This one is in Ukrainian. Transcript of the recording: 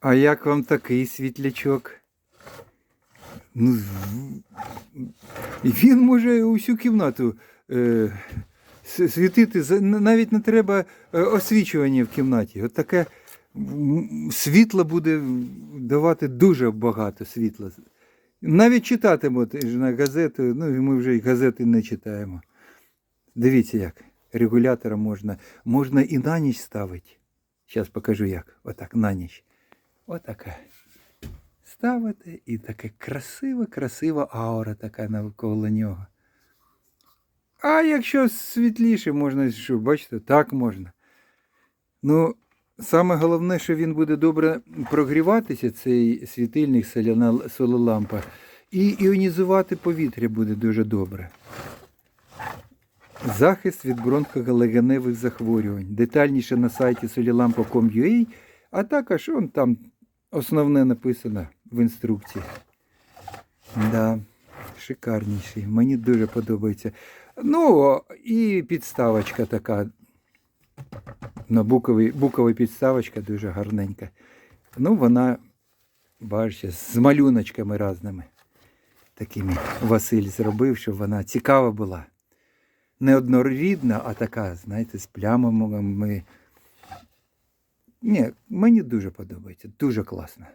А як вам такий світлячок? Ну, він може усю кімнату е, світити. Навіть не треба е, освічування в кімнаті. От таке світло буде давати дуже багато світла. Навіть читатимуть на газету, ну і ми вже і газети не читаємо. Дивіться як. Регулятора можна. Можна і на ніч ставити. Зараз покажу як. Отак, на ніч. Отака. Ставити і така красива, красива аура така навколо нього. А якщо світліше, можна, що, бачите, так можна. Ну, саме головне, що він буде добре прогріватися, цей світильник сололампа, і іонізувати повітря буде дуже добре. Захист від бронхолегеневих захворювань. Детальніше на сайті solilampa.com.ua, а також он там основне написано в інструкції. Да, шикарніший. Мені дуже подобається. Ну, і підставочка така. На буковий, букова підставочка дуже гарненька. Ну, вона, бачите, з малюночками разними. Такими Василь зробив, щоб вона цікава була. Не однорідна, а така, знаєте, з плямами. Ні, мені дуже подобається. Дуже класно.